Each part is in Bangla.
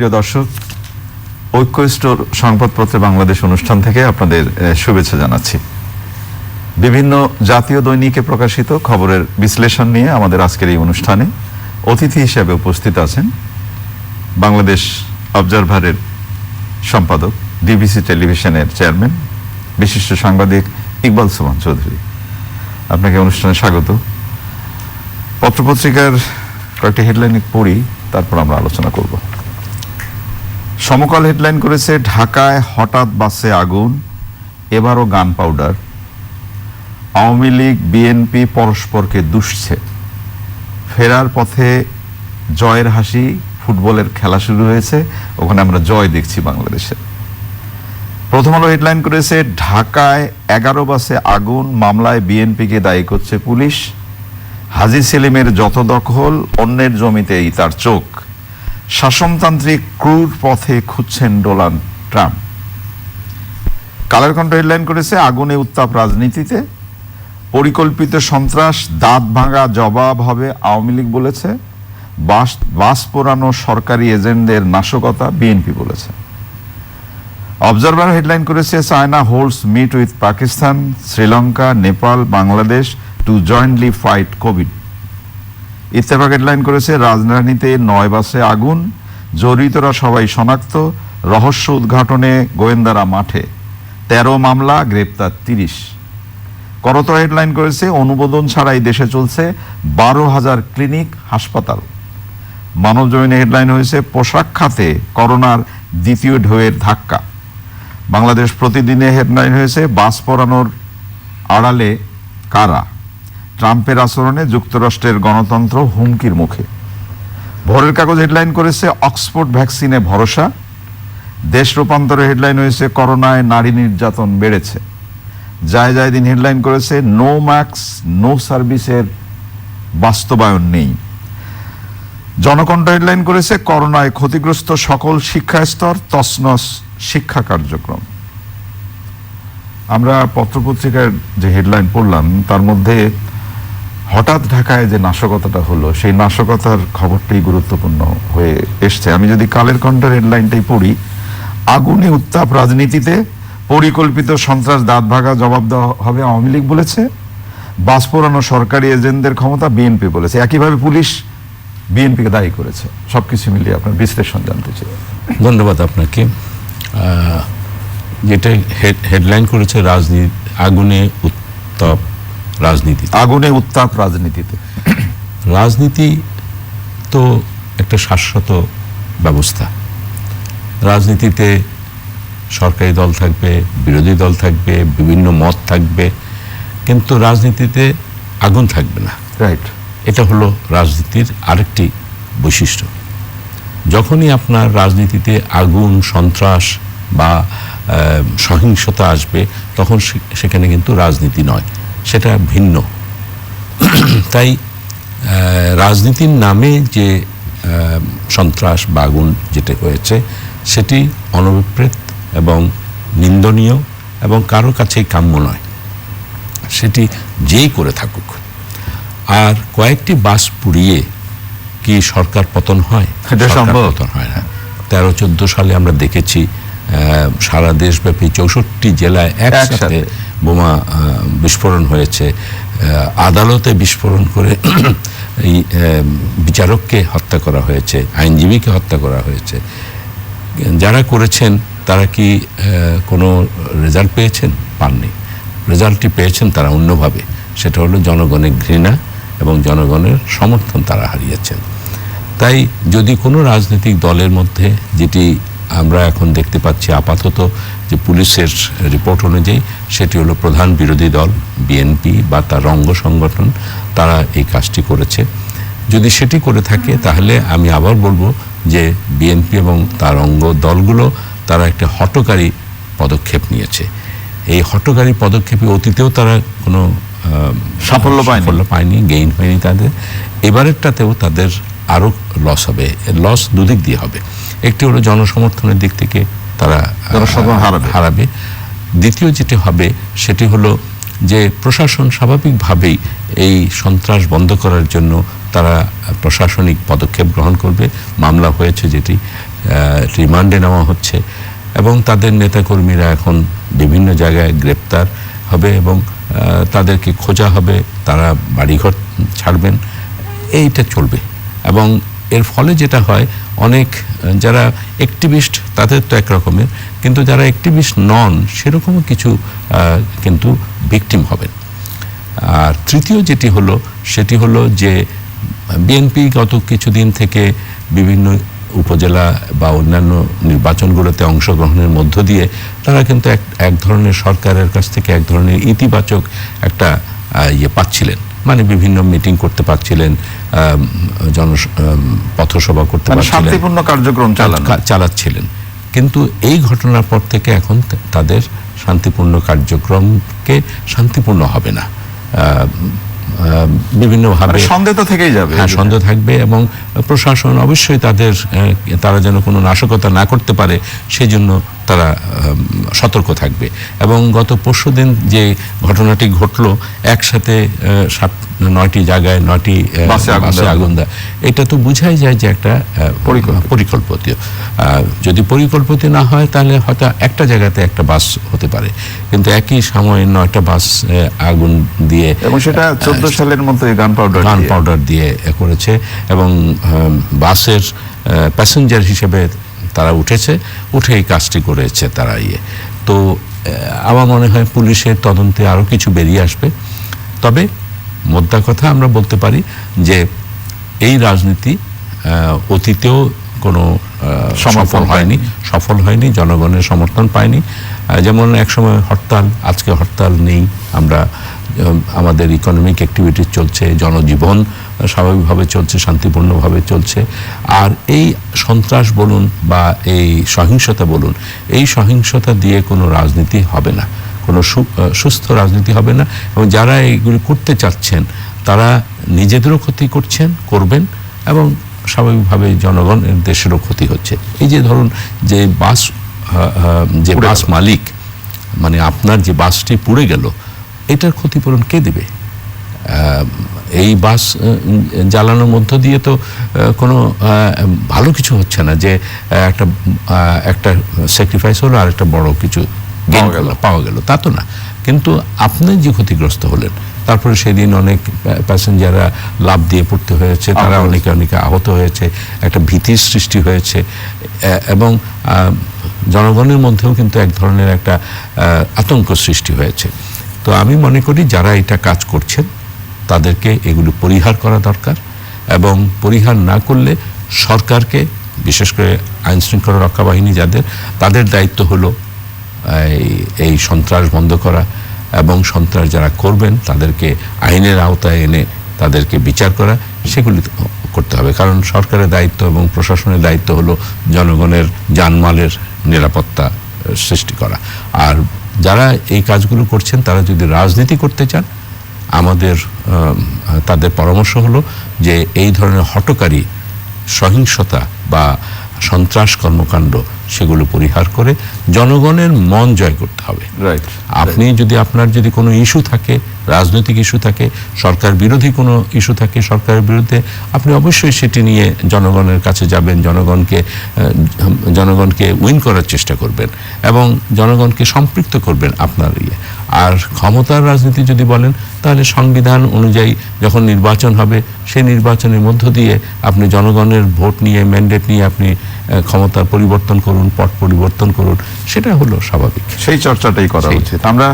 প্রিয় দর্শক ঐক্য স্টোর সংবাদপত্রে বাংলাদেশ অনুষ্ঠান থেকে আপনাদের শুভেচ্ছা জানাচ্ছি। বিভিন্ন জাতীয় দৈনিকে প্রকাশিত খবরের বিশ্লেষণ নিয়ে আমাদের আজকের এই অনুষ্ঠানে অতিথি হিসেবে উপস্থিত আছেন বাংলাদেশ অবজারভারের সম্পাদক, ডিবিসি টেলিভিশনের চেয়ারম্যান, বিশিষ্ট সাংবাদিক ইকবাল সুমান চৌধুরী। আপনাকে অনুষ্ঠানে স্বাগত। পত্রপত্রিকার কয়েকটি হেডলাইন পড়ি, তারপর আমরা আলোচনা করব। সমকাল হেডলাইন করেছে ঢাকায় হঠাৎ বাসে আগুন, এবারও গান পাউডার। আওয়ামী লীগ, বিএনপি পরস্পরকে দুষছে। ফেরার পথে জয়ের হাসি, ফুটবলের খেলা শুরু হয়েছে। ওখানে আমরা জয় দেখছি বাংলাদেশে। প্রথম আলো হেডলাইন করেছে ঢাকায় এগারো বাসে আগুন, মামলায় বিএনপিকে দায়ী করছে পুলিশ। হাজি সেলিমের যত দখল, অন্যের জমিতেই তার চোখ। শাসনতান্ত্রিক ক্রুর পথে খুঁজছেন Donald Trump. Kaler Kantho headline করেছে আগুনে উত্তাপ রাজনীতিতে। পরিকল্পিত সন্ত্রাস, দাঁত ভাঙা জবাব হবে আওয়ামী লীগ বলেছে। বাস বাস পোড়ানো সরকারি এজেন্টদের নাশকতা বিএনপি বলেছে। অবজারভার হেডলাইন করেছে China holds meet with Pakistan, Sri Lanka, Nepal, Bangladesh to jointly fight COVID Ittefaq headline করেছে, রাজধানীতে নয় বাসে আগুন, জড়িতরা সবাই শনাক্ত, রহস্য উদ্ঘাটনে গোয়েন্দারা মাঠে। তেরো মামলা, গ্রেপ্তার তিরিশ। করতরা হেডলাইন করেছে, অনুমোদন ছাড়াই দেশে চলছে বারো হাজার ক্লিনিক, হাসপাতাল। মানব জমিনে হেডলাইন হয়েছে, পোশাক খাতে করোনার দ্বিতীয় ঢেউয়ের ধাক্কা। বাংলাদেশ প্রতিদিনে হেডলাইন হয়েছে, বাস পড়ানোর আড়ালে কারা? ট্রাম্পের আচরণে যুক্তরাষ্ট্রের গণতন্ত্র হুমকির মুখে। ভোরের কাগজ হেডলাইন করেছে অক্সফোর্ড ভ্যাকসিনে ভরসা। দেশ রূপান্তরে হেডলাইন হয়েছে, করোনায় নারী নির্যাতন বেড়েছে। যায় যায় দিন হেডলাইন করেছে, নো ম্যাক্স, নো সার্ভিসের বাস্তবায়ন নেই। জনকণ্ঠ হেডলাইন করেছে, করোনায় ক্ষতিগ্রস্ত সকল শিক্ষা স্তর তসনস শিক্ষা কার্যক্রম। আমরা পত্রপত্রিকার যে হেডলাইন পড়লাম, তার মধ্যে হঠাৎ ঢাকায় যে নাশকতাটা হলো, সেই নাশকতার খবরটাই গুরুত্বপূর্ণ হয়ে এসছে। আমি যদি কালের কণ্ঠের হেডলাইনটাই পড়ি, আগুনে উত্তাপ রাজনীতিতে পরিকল্পিত সন্ত্রাস দাঁত ভাগা জবাব দেওয়া হবে আওয়ামী লীগ বলেছে, বাস পোড়ানো সরকারি এজেন্টদের ক্ষমতা বিএনপি বলেছে। একইভাবে পুলিশ বিএনপিকে দায়ী করেছে। সবকিছু মিলিয়ে আপনার বিশ্লেষণ জানতে চাই। ধন্যবাদ আপনাকে। যেটা হেড- হেডলাইন করেছে, রাজনীতি আগুনে উত্তাপ রাজনীতি আগুনে উত্তাপ রাজনীতিতে। রাজনীতি তো একটা শাশ্বত ব্যবস্থা। রাজনীতিতে সরকারি দল থাকবে বিরোধী দল থাকবে বিভিন্ন মত থাকবে কিন্তু রাজনীতিতে আগুন থাকবে না। রাইট এটা হলো রাজনীতির আরেকটি বৈশিষ্ট্য। যখনই আপনার রাজনীতিতে আগুন সন্ত্রাস বা সহিংসতা আসবে তখন সেখানে কিন্তু রাজনীতি নয়। সেটা ভিন্ন। তাই রাজনীতির নামে যে সন্ত্রাস বা আগুন যেটা হয়েছে সেটি অনভিপ্রেত এবং নিন্দনীয় এবং কারও কাছেই কাম্য নয়। সেটি যেই করে থাকুক। আর কয়েকটি বাস পুড়িয়ে কি সরকার পতন হয়? পতন হয় না। তেরো চোদ্দ সালে আমরা দেখেছি আহ, সারা দেশব্যাপী চৌষট্টি জেলায় একসাথে। বোমা বিস্ফোরণ হয়েছে। আদালতে বিস্ফোরণ করে এই বিচারককে হত্যা করা হয়েছে, আইনজীবীকে হত্যা করা হয়েছে। যারা করেছেন, তারা কি কোনো রেজাল্ট পেয়েছেন? পাননি। রেজাল্টটি পেয়েছেন তারা অন্যভাবে। সেটা হলো জনগণের ঘৃণা এবং জনগণের সমর্থন তারা হারিয়েছেন। তাই যদি কোনো রাজনৈতিক দলের মধ্যে যেটি আমরা এখন দেখতে পাচ্ছি আপাতত যে পুলিশের রিপোর্ট অনুযায়ী সেটি হলো প্রধান বিরোধী দল বিএনপি বা তার অঙ্গ সংগঠন, তারা এই কাজটি করেছে। যদি সেটি করে থাকে, তাহলে আমি আবার বলব যে বিএনপি এবং তার অঙ্গ দলগুলো, তারা একটা হটকারী পদক্ষেপ নিয়েছে। এই হটকারী পদক্ষেপে অতীতেও তারা কোনো সাফল্য পায়নি। সাফল্য পায়নি গেইন হয়নি তাদের। এবারেরটাতেও তাদের আরও লস হবে। লস দুদিক দিয়ে হবে। একটি হলো জনসমর্থনের দিক থেকে তারা জনসমর্থন হারাবে। হারাবে। দ্বিতীয় যেটি হবে সেটি হলো যে প্রশাসন স্বাভাবিকভাবেই এই সন্ত্রাস বন্ধ করার জন্য তারা প্রশাসনিক পদক্ষেপ গ্রহণ করবে। মামলা হয়েছে যেটি রিমান্ডে নেওয়া হচ্ছে। এবং তাদের নেতাকর্মীরা এখন বিভিন্ন জায়গায় গ্রেপ্তার হবে এবং তাদেরকে খোঁজা হবে, তারা বাড়িঘর ছাড়বেন, এইটা চলবে। এবং এর ফলে যেটা হয়, অনেক, যারা অ্যাক্টিভিস্ট তাদের তো একরকমের, কিন্তু যারা অ্যাক্টিভিস্ট নন, সেরকমও কিছু কিন্তু ভিকটিম হবেন। আর তৃতীয় যেটি হলো, সেটি হলো যে, বিএনপি গত কিছুদিন থেকে বিভিন্ন উপজেলা বা অন্যান্য নির্বাচনগুলোতে অংশগ্রহণের মধ্য দিয়ে তারা কিন্তু এক এক ধরনের সরকারের কাছ থেকে এক ধরনের ইতিবাচক একটা ইয়ে পাচ্ছিলেন। মানে বিভিন্ন মিটিং করতে পারছিলেন জন পথসভা করতে মানে পারছিলেন। শান্তিপূর্ণ কার্যক্রম চালাচ্ছিলেন। কিন্তু এই ঘটনার পর থেকে এখন তাদের শান্তিপূর্ণ কার্যক্রমকে শান্তিপূর্ণ হবে না। বিভিন্নভাবে মানে সন্দেহ তো থেকেই যাবে। হ্যাঁ সন্দেহ থাকবে এবং প্রশাসন অবশ্যই তাদের তারা যেন কোনো নাশকতা না করতে পারে সেই জন্য তারা সতর্ক থাকবে। এবং গত পরশুদিন যে ঘটনাটি ঘটলো একসাথে সাত নয়টি জায়গায় নয়টি বাসে আগুন দেওয়া। এটা তো বুঝাই যায় যে একটা পরিকল্পিত। যদি পরিকল্পিত না হয় তাহলে হয়তো একটা জায়গাতে একটা বাস হতে পারে। কিন্তু একই সময়ে নয়টা বাস আগুন দিয়ে এবং সেটা চোদ্দ সালের মতো গান পাউডার গান পাউডার দিয়ে করেছে। এবং বাসের প্যাসেঞ্জার হিসেবে তারা উঠেছে উঠে এই কাজটি করেছে তারা ইয়ে। তো আমার মনে হয় পুলিশের তদন্তে আরও কিছু বেরিয়ে আসবে। তবে মোদ্দা কথা আমরা বলতে পারি যে এই রাজনীতি অতীতেও কোনো সফল হয়নি সফল হয়নি জনগণের সমর্থন পায়নি। যেমন একসময় হরতাল আজকে হরতাল নেই আমরা আমাদের ইকোনমিক অ্যাক্টিভিটি চলছে জনজীবন স্বাভাবিকভাবে চলছে শান্তিপূর্ণভাবে চলছে। আর এই সন্ত্রাস বলুন বা এই সহিংসতা বলুন এই সহিংসতা দিয়ে কোনো রাজনীতি হবে না। কোনো সু- সুস্থ রাজনীতি হবে না। এবং যারা এইগুলি করতে চাচ্ছেন তারা নিজেদেরও ক্ষতি করছেন করবেন এবং স্বাভাবিকভাবে জনগণ এর দেশেরও ক্ষতি হচ্ছে। এই যে ধরুন যে বাস যে বাস মালিক মানে আপনার যে বাসটি পুড়ে গেল এটার ক্ষতিপূরণ কে দেবে? এই বাস জ্বালানোর মধ্য দিয়ে তো কোনো ভালো কিছু হচ্ছে না যে একটা একটা স্যাক্রিফাইস হলো আর একটা বড় কিছু পাওয়া গেল। পাওয়া গেল। তা তো না। কিন্তু আপনি যে ক্ষতিগ্রস্ত হলেন তারপরে সেদিন অনেক প্যাসেঞ্জাররা লাভ দিয়ে পড়তে হয়েছে তারা অনেকে অনেকে আহত হয়েছে একটা ভীতির সৃষ্টি হয়েছে। এবং জনগণের মধ্যেও কিন্তু এক ধরনের একটা আতঙ্ক সৃষ্টি হয়েছে। তো আমি মনে করি যারা এটা কাজ করছেন তাদেরকে এগুলো পরিহার করা দরকার এবং পরিহার না করলে সরকারকে, বিশেষ করে আইন শৃঙ্খলা রক্ষা বাহিনী যাদের, তাদের দায়িত্ব হলো, এই- সন্ত্রাস বন্ধ করা এবং সন্ত্রাস যারা করবেন তাদেরকে আইনের আওতায় এনে তাদেরকে বিচার করা, সেগুলি করতে হবে। কারণ সরকারের দায়িত্ব এবং প্রশাসনের দায়িত্ব হলো জনগণের জানমালের নিরাপত্তা সৃষ্টি করা। আর যারা এই কাজগুলো করছেন, তারা যদি রাজনীতি করতে চান আমাদের তাদের পরামর্শ হলো যে এই ধরনের হটকারী সহিংসতা বা সন্ত্রাস কর্মকাণ্ড সেগুলো পরিহার করে জনগণের মন জয় করতে হবে। রাইট আপনি যদি আপনার যদি কোনো ইস্যু থাকে রাজনৈতিক ইস্যু থাকে সরকার বিরোধী কোনো ইস্যু থাকে সরকারের বিরুদ্ধে আপনি অবশ্যই সেটি নিয়ে জনগণের কাছে যাবেন জনগণকে জনগণকে উইন করার চেষ্টা করবেন এবং জনগণকে সম্পৃক্ত করবেন আপনার ইয়ে। আর ক্ষমতার রাজনীতি যদি বলেন তাহলে সংবিধান অনুযায়ী যখন নির্বাচন হবে সেই নির্বাচনের মধ্য দিয়ে আপনি জনগণের ভোট নিয়ে ম্যান্ডেট নিয়ে আপনি ক্ষমতার পরিবর্তন করুন পট পরিবর্তন করুন সেটা হলো স্বাভাবিক। সেই চর্চাটাই করা। উচিত। আমরা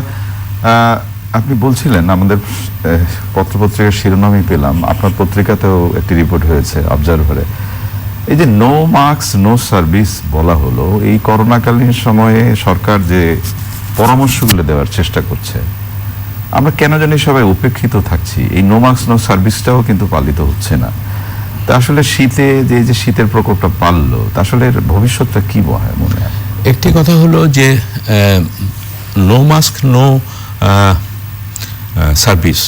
আপনি বলছিলেন আমাদের পত্রপত্রিকার শিরোনামই পেলাম। আপনার পত্রিকাতেও একটি রিপোর্ট হয়েছে অবজারভারে। এই যে নো মার্কস নো সার্ভিস বলা হলো এই করোনাকালীন সময়ে সরকার যে পরামর্শগুলো দেওয়ার চেষ্টা করছে আমরা কেন জানি সবাই উপেক্ষিত থাকছি। এই নো মার্কস নো সার্ভিসটাও কিন্তু পালিত হচ্ছে না। তা আসলে শীতে যে যে শীতের প্রকোপটা পারল তা আসলে ভবিষ্যৎটা কি হয় মনে হয়? একটি কথা হলো যে নো মাস্ক নো সার্ভিস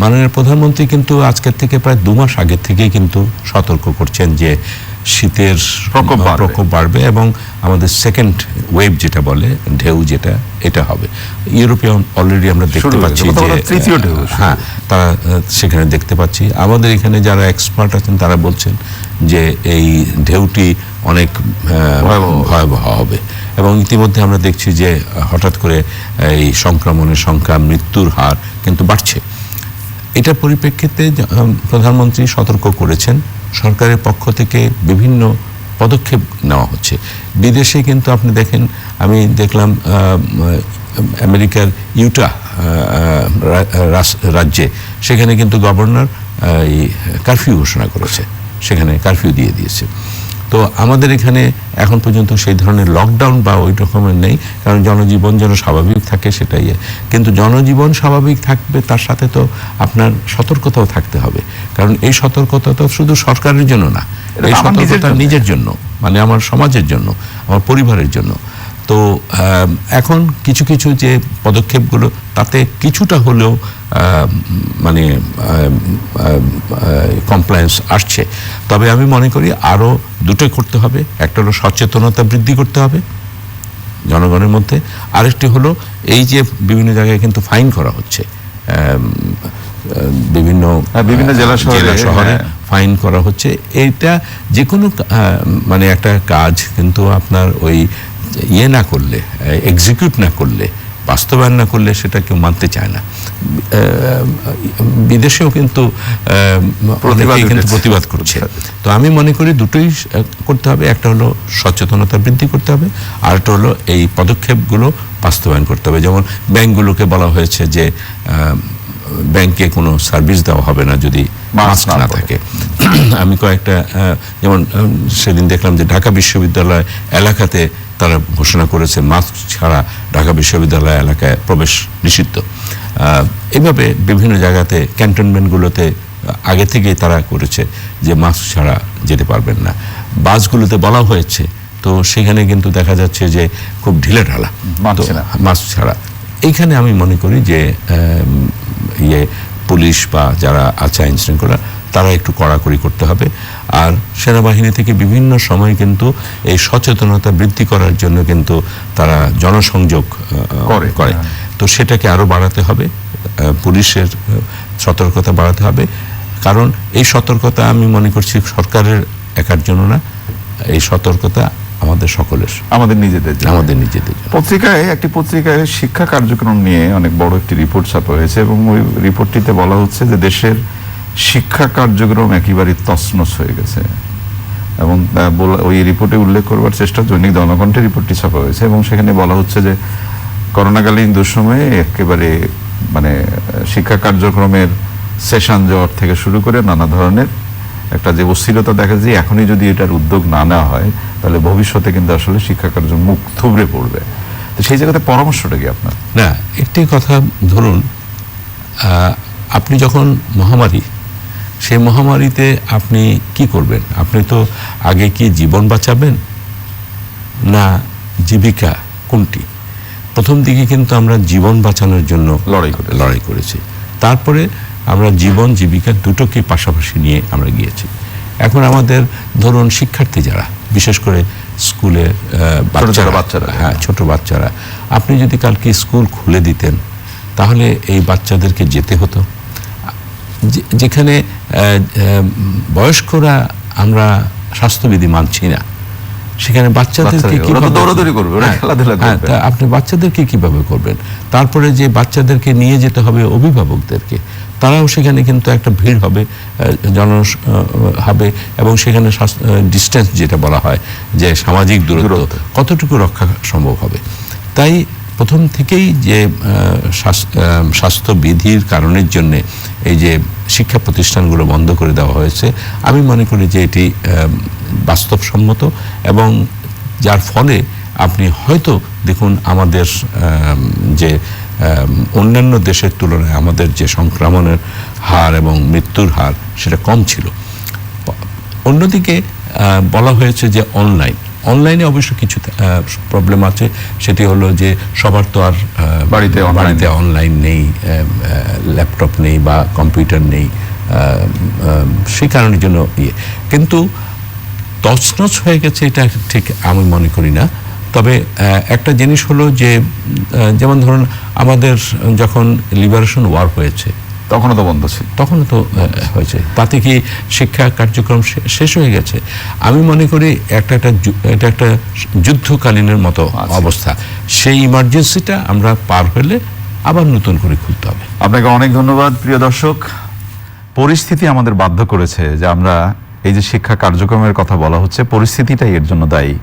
মাননীয় প্রধানমন্ত্রী কিন্তু আজকের থেকে প্রায় দু মাস আগের থেকেই কিন্তু সতর্ক করছেন যে শীতের প্রকোপ বাড়বে। এবং আমাদের সেকেন্ড ওয়েভ যেটা বলে ঢেউ যেটা এটা হবে। ইউরোপীয় অলরেডি আমরা দেখতে পাচ্ছি যে তৃতীয় ঢেউ হ্যাঁ তারা সেখানে দেখতে পাচ্ছি। আমাদের এখানে যারা এক্সপার্ট আছেন তারা বলছেন যে এই ঢেউটি অনেক ভয়াবহ। ভয়াবহ হবে। এবং ইতিমধ্যে আমরা দেখছি যে হঠাৎ করে এই সংক্রমণের সংখ্যা মৃত্যুর হার কিন্তু বাড়ছে। এটার পরিপ্রেক্ষিতে প্রধানমন্ত্রী সতর্ক করেছেন। সরকারের পক্ষ থেকে বিভিন্ন পদক্ষেপ নেওয়া হচ্ছে। বিদেশে কিন্তু আপনি দেখেন, আমি দেখলাম আমেরিকার ইউটা রাজ্যে। সেখানে কিন্তু গভর্নর এই কারফিউ ঘোষণা করেছে। সেখানে কারফিউ দিয়ে দিয়েছে। তো আমাদের এখানে এখন পর্যন্ত সেই ধরনের লকডাউন বা ওই রকমের নেই কারণ জনজীবন যেন স্বাভাবিক থাকে সেটাই। কিন্তু জনজীবন স্বাভাবিক থাকবে তার সাথে তো আপনার সতর্কতাও থাকতে হবে। কারণ এই সতর্কতা তো শুধু সরকারের জন্য না এই সতর্কতা নিজের জন্য মানে আমার সমাজের জন্য আমার পরিবারের জন্য। তো এখন কিছু কিছু যে পদক্ষেপগুলো তাতে কিছুটা হলেও মানে কমপ্লায়েন্স আসছে। তবে আমি মনে করি আরও দুটোই করতে হবে। একটা হলো সচেতনতা বৃদ্ধি করতে হবে জনগণের মধ্যে। আরেকটি হলো এই যে বিভিন্ন জায়গায় কিন্তু ফাইন করা হচ্ছে। বিভিন্ন হ্যাঁ, বিভিন্ন জেলা শহরে, শহরে হ্যাঁ। ফাইন করা হচ্ছে। এইটা যে কোনো মানে একটা কাজ কিন্তু আপনার ওই ইয়ে না করলে এক্সিকিউট না করলে বাস্তবায়ন না করলে সেটা কেউ মানতে চায় না। বিদেশেও কিন্তু প্রতিবাদ অনেকেই কিন্তু প্রতিবাদ করছে। তো আমি মনে করি দুটোই করতে হবে। একটা হলো সচেতনতা বৃদ্ধি করতে হবে আর একটা হলো এই পদক্ষেপগুলো বাস্তবায়ন করতে হবে। যেমন ব্যাংকগুলোকে বলা হয়েছে যে ব্যাংকে কোনো সার্ভিস দেওয়া হবে না যদি মাস্ক না থাকে। আমি কয়েকটা যেমন সেদিন দেখলাম যে ঢাকা বিশ্ববিদ্যালয় এলাকাতে তারা ঘোষণা করেছে মাস্ক ছাড়া ঢাকা বিশ্ববিদ্যালয় এলাকায় প্রবেশ নিষিদ্ধ। এইভাবে বিভিন্ন জায়গাতে ক্যান্টনমেন্টগুলোতে আগে থেকেই তারা করেছে যে মাস্ক ছাড়া যেতে পারবেন না। বাসগুলোতে বলা হয়েছে তো সেখানে কিন্তু দেখা যাচ্ছে যে খুব ঢিলে ঢালা। মাস্ক ছাড়া। এইখানে আমি মনে করি যে ইয়ে পুলিশ বা যারা আছে আইন শৃঙ্খলা তারা একটু কড়াকড়ি করতে হবে। আর সেনাবাহিনী থেকে বিভিন্ন সময় কিন্তু এই সচেতনতা বৃদ্ধি করার জন্য কিন্তু তারা জনসংযোগ করে, করে। হ্যাঁ। তো সেটাকে আরও বাড়াতে হবে পুলিশের সতর্কতা বাড়াতে হবে। কারণ এই সতর্কতা আমি মনে করছি সরকারের একার জন্য না এই সতর্কতা আমাদের সকলের। আমাদের নিজেদের আমাদের নিজেদের পত্রিকায় একটি পত্রিকায় শিক্ষা কার্যক্রম নিয়ে অনেক বড় একটি রিপোর্ট ছাপা হয়েছে এবং ওই রিপোর্টটিতে বলা হচ্ছে যে দেশের শিক্ষা কার্যক্রম একেবারে তছনছ হয়ে গেছে। এবং ওই রিপোর্টে উল্লেখ করবার চেষ্টা দৈনিক জনকণ্ঠে রিপোর্টটি ছাপা হয়েছে এবং সেখানে বলা হচ্ছে যে, করোনাকালীন দুঃসময়ে একেবারে মানে শিক্ষা কার্যক্রমের সেশন যাওয়ার থেকে শুরু করে নানা ধরনের একটা যে অস্থিরতা দেখা যায়, এখনই যদি এটার উদ্যোগ না নেওয়া হয়, তাহলে ভবিষ্যতে কিন্তু আসলে শিক্ষা কার্য মুখ থুবড়ে পড়বে। তো সেই জায়গাতে পরামর্শটা কি আপনার? না, একটি কথা ধরুন আপনি যখন মহামারী সেই মহামারীতে আপনি কি করবেন? আপনি তো আগে কি জীবন বাঁচাবেন? না জীবিকা কোনটি? প্রথম দিকে কিন্তু আমরা জীবন বাঁচানোর জন্য লড়াই করে লড়াই করেছি। তারপরে আমরা জীবন জীবিকা দুটোকে পাশাপাশি নিয়ে আমরা গিয়েছি। এখন আমাদের ধরুন শিক্ষার্থী যারা বিশেষ করে স্কুলের বাচ্চারা বাচ্চারা। হ্যাঁ ছোট বাচ্চারা। আপনি যদি কালকে স্কুল খুলে দিতেন তাহলে এই বাচ্চাদেরকে যেতে হতো? যেখানে বয়স্করা আমরা স্বাস্থ্যবিধি মানছি না সেখানে বাচ্চাদেরকে বাচ্চাদের- কীভাবে দৌড়াদৌড়ি করবে, ওরা হ্যাঁ, খেলাধুলা হ্যাঁ, করবে। আপনি বাচ্চাদেরকে কীভাবে করবেন তারপরে যে বাচ্চাদেরকে নিয়ে যেতে হবে অভিভাবকদেরকে তারাও সেখানে কিন্তু একটা ভিড় হবে জন হবে এবং সেখানে ডিস্টেন্স যেটা বলা হয় যে সামাজিক দূরত্ব। কতটুকু রক্ষা সম্ভব হবে তাই প্রথম থেকেই যে স্বাস্থ্যবিধির কারণের জন্য এই যে শিক্ষা প্রতিষ্ঠানগুলো বন্ধ করে দেওয়া হয়েছে, আমি মনে করি যে এটি বাস্তবসম্মত এবং যার ফলে আপনি হয়তো দেখুন আমাদের যে অন্যান্য দেশের তুলনায় আমাদের যে সংক্রমণের হার এবং মৃত্যুর হার সেটা কম ছিল। অন্যদিকে বলা হয়েছে যে অনলাইন অনলাইনে অবশ্য কিছু প্রবলেম আছে। সেটি হলো যে সবার তো আর বাড়িতে বাড়িতে অনলাইন নেই ল্যাপটপ নেই বা কম্পিউটার নেই সেই কারণের জন্য ইয়ে। কিন্তু তছনছ হয়ে গেছে এটা ঠিক আমি মনে করি না। তবে একটা জিনিস হলো যে যেমন ধরুন আমাদের যখন লিবারেশন ওয়ার হয়েছে তখনও তো বন্ধ ছিল। তখন তো হয়েছে। তাতে কি শিক্ষা কার্যক্রম শেষ হয়ে গেছে? আমি মনে করি একটা একটা এটা একটা যুদ্ধকালীনের মতো অবস্থা। সেই ইমার্জেন্সিটা আমরা পার হলে আবার নতুন করে খুলতে হবে। আপনাকে অনেক ধন্যবাদ প্রিয় দর্শক। পরিস্থিতি আমাদের বাধ্য করেছে যে আমরা এই যে শিক্ষা কার্যক্রমের কথা বলা হচ্ছে পরিস্থিতিটাই এর জন্য দায়ী।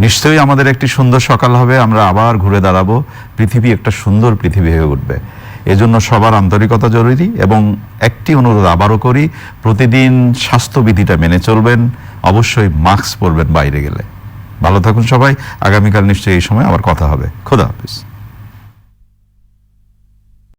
নিশ্চয়ই আমাদের একটি সুন্দর সকাল হবে আমরা আবার ঘুরে দাঁড়াবো। পৃথিবী একটা সুন্দর পৃথিবী হয়ে উঠবে। এজন্য সবার আন্তরিকতা জরুরি এবং একটি অনুরোধ আবারও করি, প্রতিদিন স্বাস্থ্যবিধিটা মেনে চলবেন, অবশ্যই মাস্ক পরবেন বাইরে গেলে। ভালো থাকুন সবাই, আগামীকাল নিশ্চয়ই এই সময় আবার কথা হবে। খোদা হাফিজ।